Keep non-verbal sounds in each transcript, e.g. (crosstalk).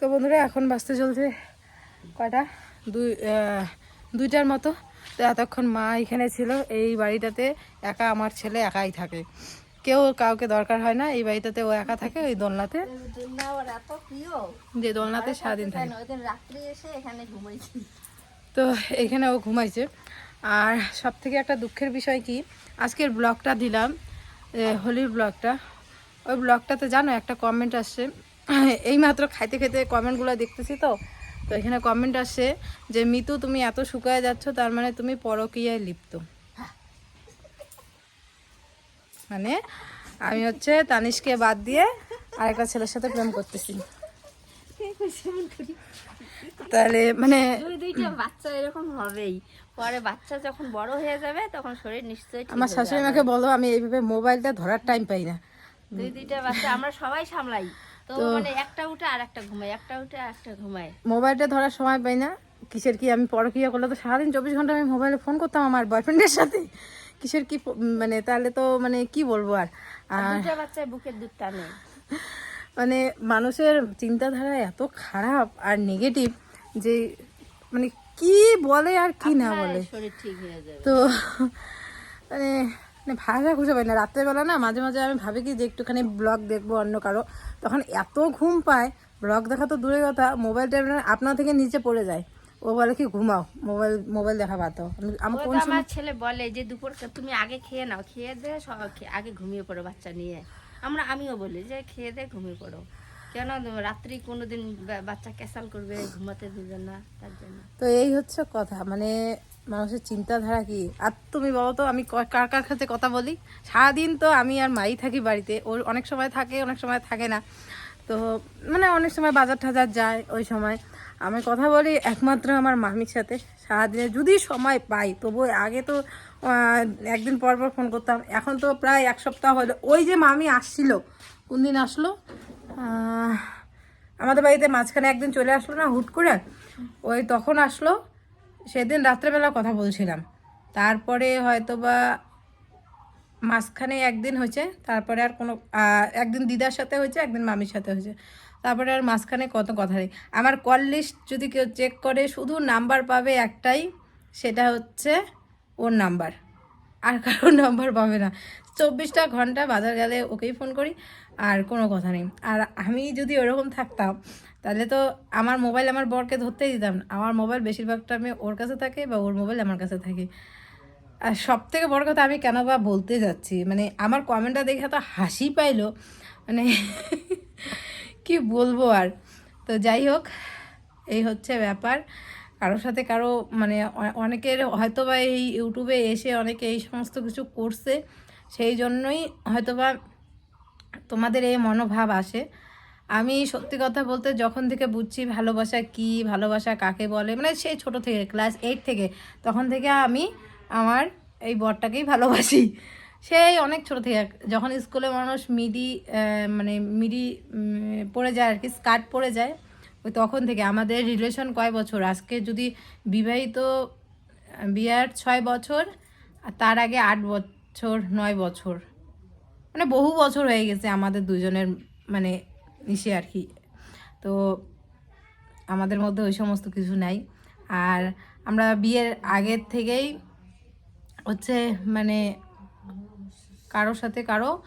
তো বন্ধুরা এখন বাঁচতে চলছে কয়টা? দুই দুইটার মতো। তো এতক্ষণ মা এখানে ছিল এই বাড়িটাতে একা আমার ছেলে একাই থাকে। কেউ কাউকে দরকার হয় না এই বাড়িটাতে ও একা থাকে ওই দোলনাতে। যে দোলনাতে সারাদিন থাকে। ওই দিন রাত্রি এসে এখানে ঘুমাইছি। তো এখানে ও ঘুমাইছে। আর সব থেকে একটা দুঃখের বিষয় কি আজকের ব্লগটা দিলাম হোলির ব্লগটা। ওই ব্লগটাতে জানো একটা কমেন্ট আসছে এই মাত্র খাইতে খেতে কমেন্টগুলো দেখতেছি তো। তো এখানে কমেন্ট আসছে যে মিতু তুমি এত শুকায় যাচ্ছ তার মানে তুমি পরকীয়ায় লিপ্ত। মানে আমি হচ্ছে তানিশকে বাদ দিয়ে আরেকটা ছেলের সাথে প্রেম করতেছি। তাহলে মানে দুই দুইটা বাচ্চা এরকম হবেই। পরে বাচ্চা যখন বড় হয়ে যাবে তখন শরীর নিশ্চয়ই আমার শাশুড়ি। মাকে বলো আমি এইভাবে মোবাইলটা ধরার টাইম পাই না। দুই দুইটা বাচ্চা আমরা সবাই সামলাই। তো মানে একটা উঠে আর একটা ঘুমায় একটা উঠে আর একটা ঘুমায়। মোবাইলটা ধরার সময় পাই না। কিসের কি আমি পরকিয়া করলে তো সারাদিন চব্বিশ ঘণ্টা আমি মোবাইলে ফোন করতাম আমার বয়ফ্রেন্ডের সাথে। কিসের কি মানে তাহলে তো মানে কি বলব আর? দুইটা বুকের দুধ টানে মানে মানুষের চিন্তাধারা এত খারাপ আর নেগেটিভ যে মানে কি বলে আর কি না বলে। শরীর ঠিক তো মানে মানে ভাষা খুঁজে পাই না। রাত্রেবেলা না মাঝে মাঝে আমি ভাবি কি যে একটুখানি ব্লগ দেখব অন্য কারও। তখন এত ঘুম পায় ব্লগ দেখা তো দূরের কথা মোবাইলটা আপনা থেকে নিচে পড়ে যায়। ও বলে কি ঘুমাও মোবাইল মোবাইল দেখা আমি আমি কোন সময় আমার ছেলে বলে যে দুপুর তুমি আগে খেয়ে নাও খেয়ে দে আগে ঘুমিয়ে পড়ো বাচ্চা নিয়ে। আমরা আমিও বলি যে খেয়ে দে ঘুমিয়ে পড়ো। কেন রাত্রি কোনোদিন বাচ্চা ক্যাসাল করবে ঘুমাতে দিবে না তার জন্য। তো এই হচ্ছে কথা। মানে মানুষের চিন্তাধারা কি? আর তুমি বলো তো, আমি কার কার সাথে কথা বলি? সারাদিন তো আমি আর মাই থাকি বাড়িতে। ওর অনেক সময় থাকে, অনেক সময় থাকে না। তো মানে অনেক সময় বাজার টাজার যায় ওই সময়। আমি কথা বলি একমাত্র আমার মামির সাথে সারাদিনে। যদি সময় পাই, তবু আগে তো একদিন পর পর ফোন করতাম। এখন তো প্রায় এক সপ্তাহ হলো। ওই যে মামি আসছিল, কোন দিন আসলো? আমাদের বাড়িতে মাঝখানে একদিন চলে আসলো না, হুট করে? ওই তখন আসলো। সেদিন রাত্রেবেলা কথা বলছিলাম। তারপরে হয়তো বা মাঝখানে একদিন হয়েছে, তারপরে আর কোনো একদিন দিদার সাথে হয়েছে, একদিন মামির সাথে হয়েছে। তারপরে আর মাঝখানে কত কথা নেই। আমার কল লিস্ট যদি কেউ চেক করে, শুধু নাম্বার পাবে একটাই, সেটা হচ্ছে ওর নাম্বার আর কারোর নাম্বার পাবে না। চব্বিশটা ঘণ্টা বাজার গেলে ওকেই ফোন করি, আর কোনো কথা নেই। আর আমি যদি ওরকম থাকতাম, তাহলে তো আমার মোবাইল আমার বরকে ধরতেই দিতাম আমার মোবাইল বেশিরভাগটা আমি ওর কাছে থাকে বা ওর মোবাইল আমার কাছে থাকে। আর সব থেকে বড় কথা, আমি কেন বা বলতে যাচ্ছি? মানে আমার কমেন্টটা দেখে তো হাসি পাইলো। মানে (laughs) কি বলব আর? তো যাই হোক, এই হচ্ছে ব্যাপার। কারোর সাথে কারও মানে অনেকের হয়তো বা এই ইউটিউবে এসে অনেকে এই সমস্ত কিছু করছে, সেই জন্যই হয়তো বা তোমাদের এই মনোভাব আসে। আমি সত্যি কথা বলতে যখন থেকে বুঝছি ভালোবাসা কি, ভালোবাসা কাকে বলে মানে সেই ছোট থেকে, ক্লাস এইট থেকে, তখন থেকে আমি আমার এই বরটাকেই ভালোবাসি। সেই অনেক ছোট থেকে, যখন স্কুলে মানুষ মিডি মানে মিডি পড়ে যায় আর কি, স্কার্ট পরে যায় ওই তখন থেকে আমাদের রিলেশন কয় বছর? আজকে যদি বিবাহিত বিয়ার ছয় বছর, আর তার আগে আট বছর, নয় বছর। মানে বহু বছর হয়ে গেছে আমাদের দুজনের মানে ইসে আর কি। তো আমাদের মধ্যে ওই সমস্ত কিছু নাই। আর আমরা বিয়ের আগের থেকেই হচ্ছে মানে কারোর সাথে কারও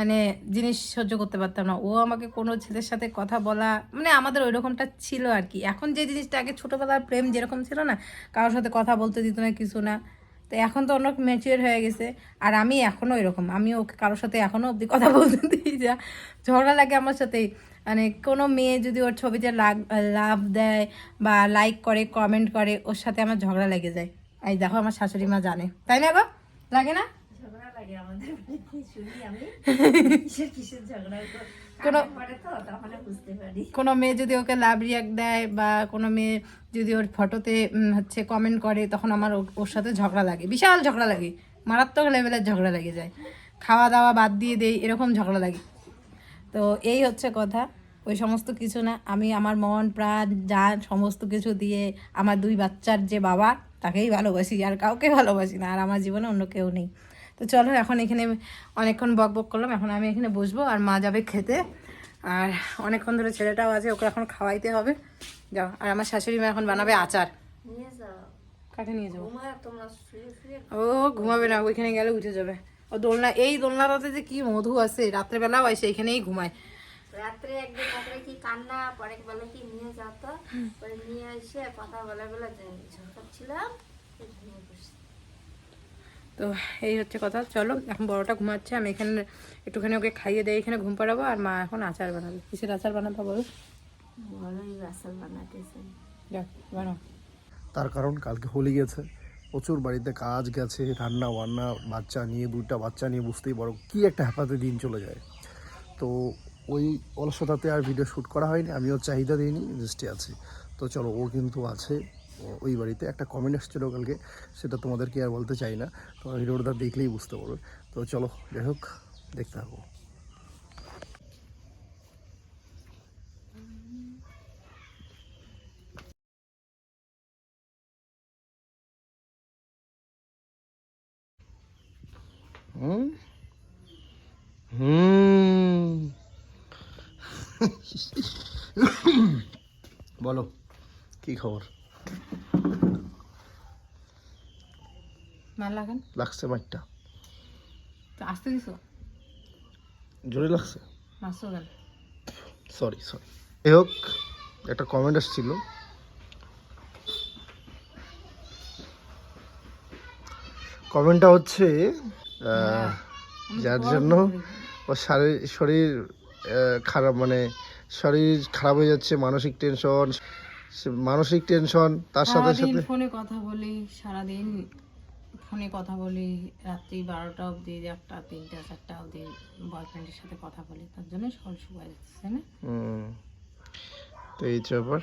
মানে জিনিস সহ্য করতে পারতাম না। ও আমাকে কোনো ছেলের সাথে কথা বলা মানে আমাদের ওই রকমটা ছিল আর কি। এখন যে জিনিসটা আগে ছোটোবেলার প্রেম যেরকম ছিল না, কারোর সাথে কথা বলতে দিত না কিছু না। তো এখন তো অনেক ম্যাচিওর হয়ে গেছে। আর আমি এখনও এরকম আমি ওকে কারোর সাথে এখনও অবধি কথা (laughs) বলতে দিই যা ঝগড়া লাগে আমার সাথেই। মানে কোনো মেয়ে যদি ওর ছবিতে লাভ লাভ দেয় বা লাইক করে কমেন্ট করে, ওর সাথে আমার ঝগড়া লেগে যায়। এই দেখো আমার শাশুড়ি মা জানে। তাই না গো? লাগে না? লাগে আমাদের বাড়িতে শুনি আমি। (laughs) কিসের কিসের ঝগড়া? কোনো- কোনো মেয়ে যদি ওকে লাভ রিয়াক্ট দেয় বা কোনো মেয়ে যদি ওর ফটোতে হচ্ছে কমেন্ট করে তখন আমার ওর সাথে ঝগড়া লাগে। বিশাল ঝগড়া লাগে। মারাত্মক লেভেলের ঝগড়া লেগে যায়। খাওয়া দাওয়া বাদ দিয়ে দেই এরকম ঝগড়া লাগে। তো এই হচ্ছে কথা। ওই সমস্ত কিছু না। আমি আমার মন প্রাণ জান সমস্ত কিছু দিয়ে আমার দুই বাচ্চার যে বাবা তাকেই ভালোবাসি। আর কাউকে ভালোবাসি না। আর আমার জীবনে অন্য কেউ নেই। তো চলো এখন এখানে অনেকক্ষণ বক বক করলাম। এখন আমি এখানে বসবো আর মা যাবে খেতে। আর অনেকক্ষণ ধরে ছেলেটাও আছে ওকে এখন খাওয়াইতে হবে। যাও আর আমার শাশুড়ি মা এখন বানাবে আচার। নিয়ে যাও। কাকে নিয়ে যাব? ও ঘুমাবে না ওইখানে গেলে উঠে যাবে। ও দোলনা এই দোলনাটাতে যে কি মধু আছে রাত্রেবেলাও আসে এখানেই ঘুমায়। রাত্রে একদিন রাত্রে কি কান্না পরে বলে কি নিয়ে যাও তো? পরে নিয়ে এসে কথা বলে বলে ঝরকার ছিলাম ঘুমিয়ে পড়ছি তো এই হচ্ছে কথা। চলো এখন বড়টা ঘুমাচ্ছে আমি এখানে একটুখানি ওকে খাইয়ে দিয়ে এখানে ঘুম পাড়াবো আর মা এখন আচার বানাবে। কিসের আচার বানাবো বলো? বানাও। তার কারণ কালকে হোলি গেছে প্রচুর বাড়িতে কাজ গেছে রান্না বান্না বাচ্চা নিয়ে দুইটা বাচ্চা নিয়ে বুঝতেই পারো কী একটা হ্যাপাতে দিন চলে যায়। তো ওই অলসতাতে আর ভিডিও শ্যুট করা হয়নি আমিও চাহিদা দিইনি দৃষ্টি আছে। তো চলো ও কিন্তু আছে। ওই বাড়িতে একটা কমেন্ট এসেছিল কালকে, সেটা তোমাদেরকে আর বলতে চাই না। তোমার ভিডিওটা দেখলেই বুঝতে পারবে। তো চলো, যাই হোক, দেখতে থাকো। হুম? হুম? বলো, কি খবর? মার লাগান? লাগছে মাইটটা আসতে দিছো? জোরে লাগছে? মারছো কেন সরি সরি যাই হোক একটা কমেন্ট এসেছিল কমেন্টটা হচ্ছে যার জন্য ও শারীর শরীর খারাপ মানে শরীর খারাপ হয়ে যাচ্ছে মানসিক টেনশন মানসিক টেনশন তার সাথে সাথে ফোনে কথা বলি সারাদিন ফোনে কথা বলি রাত্রি বারোটা অবধি একটা তিনটা চারটা অবধি বয়ফ্রেন্ডের সাথে কথা বলি তার জন্য সল শুকায় যাচ্ছে না? হুম। তো এই ব্যাপার।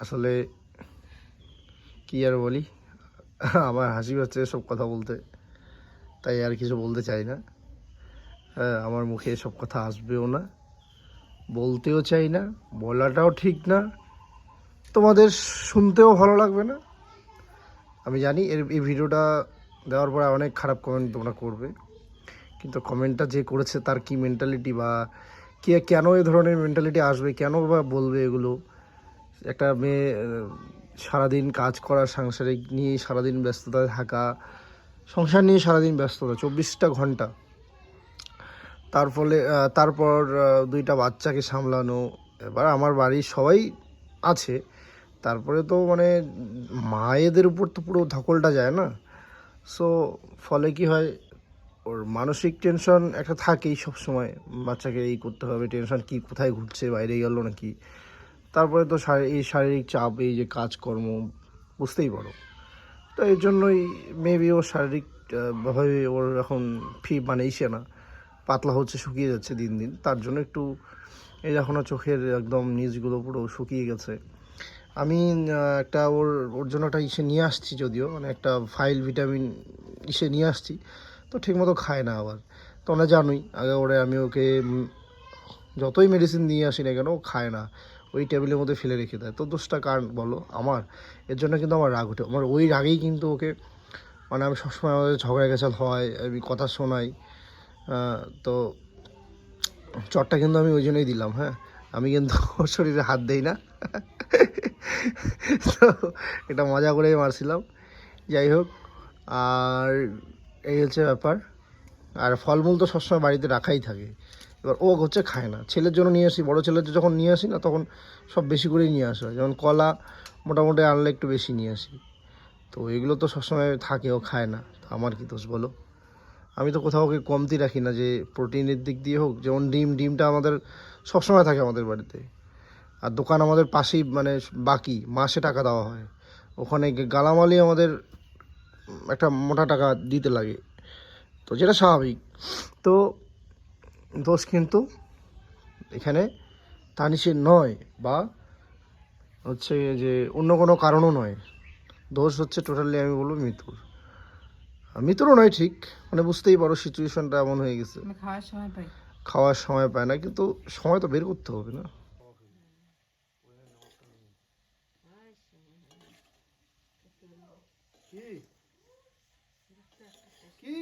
আসলে কি আর বলি? আমার হাসি পাচ্ছে সব কথা বলতে তাই আর কিছু বলতে চাই না। হ্যাঁ আমার মুখে এসব কথা আসবেও না বলতেও চাই না বলাটাও ঠিক না। তোমাদের শুনতেও ভালো লাগবে না? আমি জানি এর, এই ভিডিওটা দেওয়ার পরে অনেক খারাপ কমেন্ট তোমরা করবে। কিন্তু কমেন্টটা যে করেছে তার কি মেন্টালিটি বা কে, কেন এ ধরনের মেন্টালিটি আসবে, কেন বা বলবে এগুলো? একটা মেয়ে সারাদিন কাজ করা, সাংসারিক নিয়ে সারাদিন ব্যস্ততায় থাকা, সংসার নিয়ে সারাদিন ব্যস্ততা, চব্বিশটা ঘণ্টা। তার ফলে তারপর দুইটা বাচ্চাকে সামলানো, এবার আমার বাড়ির সবাই আছে। তারপরে তো মানে মায়েদের উপর তো পুরো ধকলটা যায় না। সো ফলে কি হয় ওর মানসিক টেনশন একটা থাকেই সব সময় বাচ্চাকে এই করতে হবে টেনশন কি কোথায় ঘুরছে বাইরে গেল নাকি? তারপরে তো এই শারীরিক চাপ এই যে কাজকর্ম বুঝতেই পারো। তো এর জন্যই মেবি ওর শারীরিক আহ, ভাবে ওর এখন ফি মানে ইসে না। পাতলা হচ্ছে শুকিয়ে যাচ্ছে দিন দিন। তার জন্য একটু এই দেখো না চোখের একদম নিচগুলো পুরো শুকিয়ে গেছে। আমি একটা ওর ওর জন্য একটা ইসে নিয়ে আসছি যদিও মানে একটা ফাইল, ভিটামিন ইসে নিয়ে আসছি, তো ঠিকমতো খায় না আবার। তো তোমরা জানোই, আগে ওরে আমি ওকে যতই মেডিসিন নিয়ে আসি না কেন, ও খায় না। ওই টেবিলের মধ্যে ফেলে রেখে দেয়। তো দোষটা কার বলো? আমার। এর জন্য কিন্তু আমার রাগ ওঠে। আমার ওই রাগেই কিন্তু ওকে মানে আমি সবসময় আমাদের ঝগড়া গেছাল হয়, আমি কথা শোনাই তো চটটা কিন্তু আমি ওই জন্যই দিলাম হ্যাঁ? আমি কিন্তু ওর (laughs) শরীরে হাত দেই না। তো এটা মজা করেই মারছিলাম। যাই হোক, আর এই হচ্ছে ব্যাপার। আর ফলমূল তো সবসময় বাড়িতে রাখাই থাকে। এবার ও হচ্ছে খায় না। ছেলের জন্য নিয়ে আসি, বড়ো ছেলের যখন নিয়ে আসি না, তখন সব বেশি করেই নিয়ে আসা হয়। যেমন কলা মোটামুটি আনলে একটু বেশি নিয়ে আসি। তো এগুলো তো সবসময় থাকে, ও খায় না। আমার কি দোষ বলো? আমি তো কোথাও ওকে কমতি রাখি না যে প্রোটিনের দিক দিয়ে হোক, যেমন ডিম, ডিমটা আমাদের সবসময় থাকে আমাদের বাড়িতে। আর দোকান আমাদের পাশেই মানে বাকি মাসে টাকা দেওয়া হয়। ওখানে গালামালি আমাদের একটা মোটা টাকা দিতে লাগে। তো যেটা স্বাভাবিক। তো দোষ কিন্তু এখানে তানিশের নয় বা হচ্ছে যে অন্য কোনো কারণও নয়। দোষ হচ্ছে টোটালি আমি বলব মিতুর। মিতুরও নয় ঠিক মানে বুঝতেই পারো সিচুয়েশনটা এমন হয়ে গেছে। পাই খাওয়ার সময় পায় না কিন্তু সময় তো বের করতে হবে না কি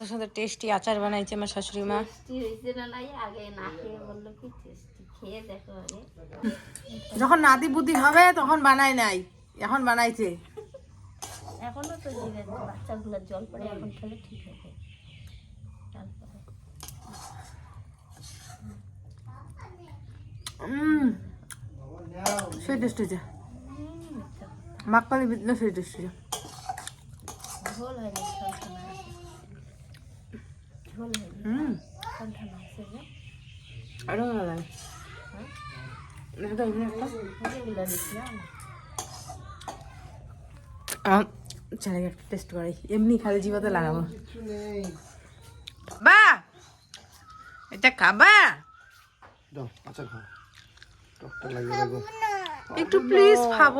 সুন্দর টেস্টি। আচার বানাইছে আমার শাশুড়ি মা। টেস্টি হয়েছে না নাই? আগে না খেয়ে বলল কি টেস্টি? খেয়ে দেখো আগে। যখন নাতি বুদ্ধি হবে তখন বানাই নাই। এখন বানাইছে। এখনও তো জল পড়ে এখন খেলে ঠিক হবে। সেই টেস্ট হয়েছে মাক্কালি বিদ্যা সেই টেস্ট হয়েছে ঝোল হয়নি ঠনঠনা আছে ঝোল হয়নি হুম। আরও ভালো চলে একটু টেস্ট করাই এমনি খালি জিভাতে লাগাবো। বা এটা খাবা? একটু প্লিজ খাব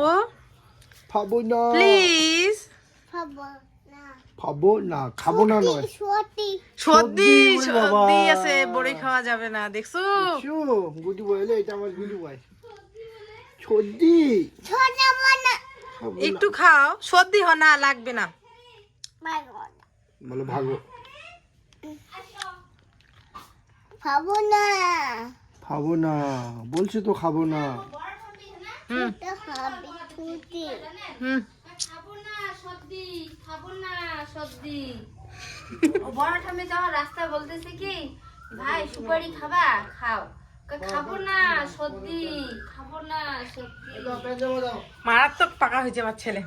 খাব। না। প্লিজ খাব। না খাব না নয়। সর্দি। সর্দি। আছে বড়ি খাওয়া যাবে না দেখছ? গুডি বয় এটা আমার গুডি বয়। সর্দি। একটু খাও সর্দি হ না লাগবে না। বলো ভাগো। খাব না। খাব না বলছি তো খাব না। হুম। খাবি হুম। খাব না সর্দি খাব না সর্দি বড় ঠামে যাওয়ার রাস্তা বলতেছে কি ভাই সুপারি খাবা? খাও। খাব না খাব মারাত্মক পাকা হয়েছে আমার ছেলে।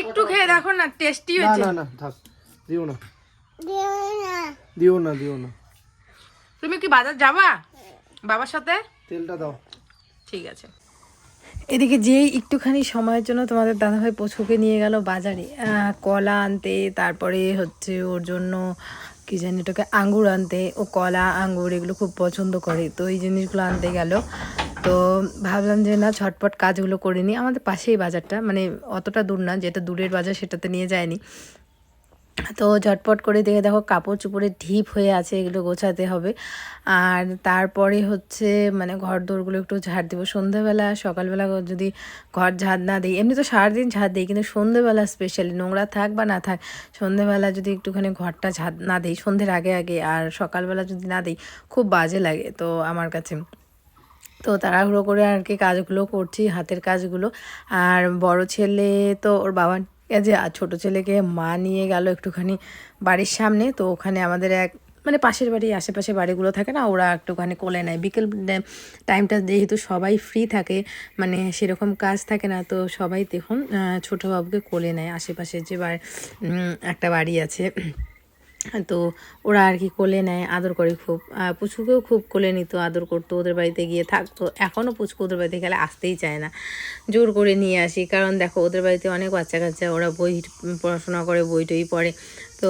একটু খেয়ে দেখো না টেস্টি হয়েছে। না না থাক দিও না। দেও না। দিও না দিও না। তুমি কি বাজার যাবা? বাবার সাথে? তেলটা দাও। ঠিক আছে। এদিকে যেই একটুখানি সময়ের জন্য তোমাদের দাদাভাই পশুকে নিয়ে গেল বাজারে কলা আনতে, তারপরে হচ্ছে ওর জন্য কি জানি ওটাকে আঙ্গুর আনতে। ও কলা, আঙ্গুর এগুলো খুব পছন্দ করে, তো এই জিনিসগুলো আনতে গেল। তো ভাবলাম যে না, ছটপট কাজগুলো করে নিই। আমাদের পাশেই বাজারটা মানে অতটা দূর না, যেটা দূরের বাজার সেটাতে নিয়ে যায়নি। তো ঝটপট করে দেখে দেখো কাপড় চুপড়ে ঢিপ হয়ে আছে, এগুলো গোছাতে হবে। আর তারপরে হচ্ছে মানে ঘর দোরগুলো একটু ঝাড় দেবো। সন্ধ্যাবেলা সকালবেলা যদি ঘর ঝাড় না দিই, এমনি তো সারাদিন ঝাড় দিই, কিন্তু সন্ধ্যেবেলা স্পেশালি নোংরা থাক বা না থাক সন্ধ্যেবেলা যদি একটুখানি ঘরটা ঝাড় না দিই, সন্ধ্যের আগে আগে, আর সকালবেলা যদি না দিই, খুব বাজে লাগে তো আমার কাছে। তো তাড়াহুড়ো করে আর কি কাজগুলো করছি, হাতের কাজগুলো। আর বড় ছেলে তো ওর বাবা যে ছোটো ছেলেকে মা নিয়ে গেল একটুখানি বাড়ির সামনে। তো ওখানে আমাদের এক মানে পাশের বাড়ি, আশেপাশে বাড়িগুলো থাকে না, ওরা একটুখানি কোলে নেয়। বিকেল টাইমটা যেহেতু সবাই ফ্রি থাকে মানে সেরকম কাজ থাকে না, তো সবাই দেখুন ছোটোবাবুকে ছোটো বাবুকে কোলে নেয়। আশেপাশে যে একটা বাড়ি আছে তো ওরা আর কি কোলে নেয় আদর করে খুব। আর পুচকুকেও খুব কোলে নিত আদর করতো ওদের বাড়িতে গিয়ে থাকতো। এখনও পুচকু ওদের বাড়িতে গেলে আসতেই চায় না। জোর করে নিয়ে আসি কারণ দেখো ওদের বাড়িতে অনেক বাচ্চা কাচ্চা ওরা বই পড়াশোনা করে বই টই পড়ে। তো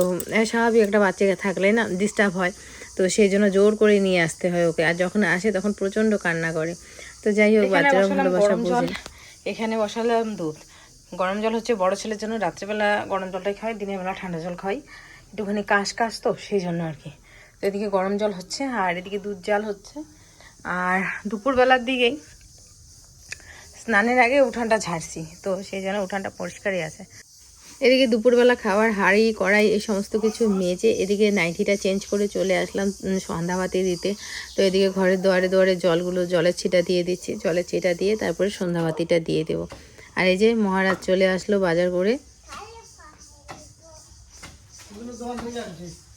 স্বাভাবিক একটা বাচ্চাকে থাকলে না ডিস্টার্ব হয়। তো সেই জন্য জোর করে নিয়ে আসতে হয় ওকে। আর যখন আসে তখন প্রচণ্ড কান্না করে। তো যাই হোক বাচ্চারা ভালোবাসা বোঝে। এখানে বসালাম দুধ। গরম জল হচ্ছে বড় ছেলের জন্য রাত্রেবেলা গরম জলটাই খাই দিনের বেলা ঠান্ডা জল খাই। একটুখানি কাশ কাশ তো, সেই জন্য আর কি। তো এদিকে গরম জল হচ্ছে, আর এদিকে দুধ জাল হচ্ছে। আর দুপুরবেলার দিকেই স্নানের আগে উঠানটা ঝাড়ছি, তো সেই জন্য উঠানটা পরিষ্কারই আছে। এদিকে দুপুরবেলা খাবার, হাঁড়ি, কড়াই, এই সমস্ত কিছু মেজে এদিকে নাইটিটা চেঞ্জ করে চলে আসলাম সন্ধ্যাবাতি দিতে। তো এদিকে ঘরের দুয়ারে দুয়ারে জলগুলো, জলের ছিটা দিয়ে দিচ্ছি। জলের ছিটা দিয়ে তারপরে সন্ধ্যাবাতিটা দিয়ে দেবো। আর এই যে মহারাজ চলে আসলো বাজার করে So I can.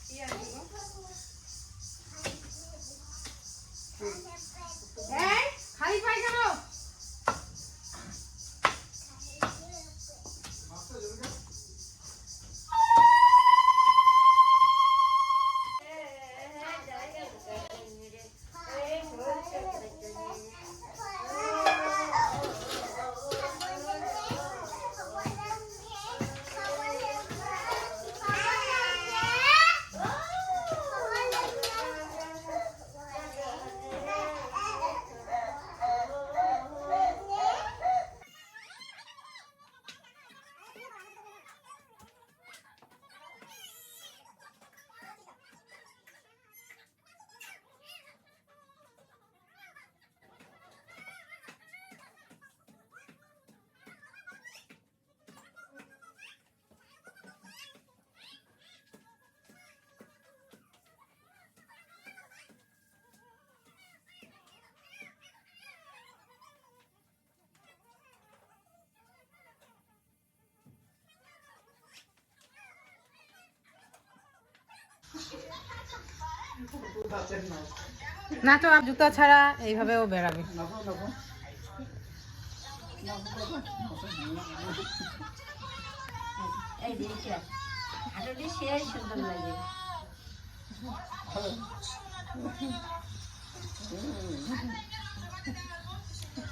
নাচো আর জুতা ছাড়া এইভাবে ও বেড়াবে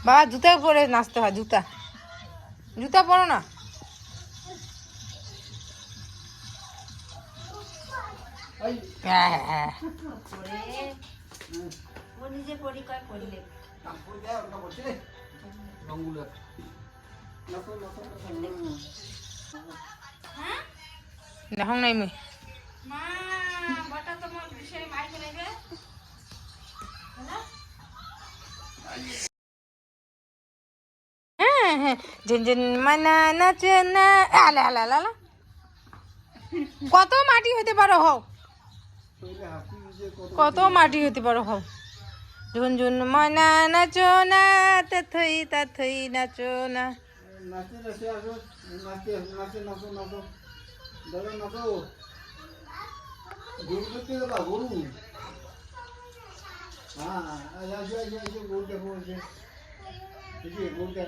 বাবা জুতা পরে নাচতে হয় জুতা। জুতা পরো না। দেখো নাই মুই হ্যাঁ হ্যাঁ। ঝিন ঝিন নাচে না আলা আলা আলা আলা। কত মাটি হইতে পারো হও। কত মাটি হইতে পারো হও ঝুন ঝুন ময়না নাচো না না আসো নাচতে নাচতে নাচো দেখা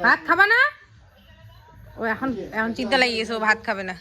ভাত খাবা না? ও এখন এখন চিন্তা লাগিয়েছে, ও ভাত খাবে না।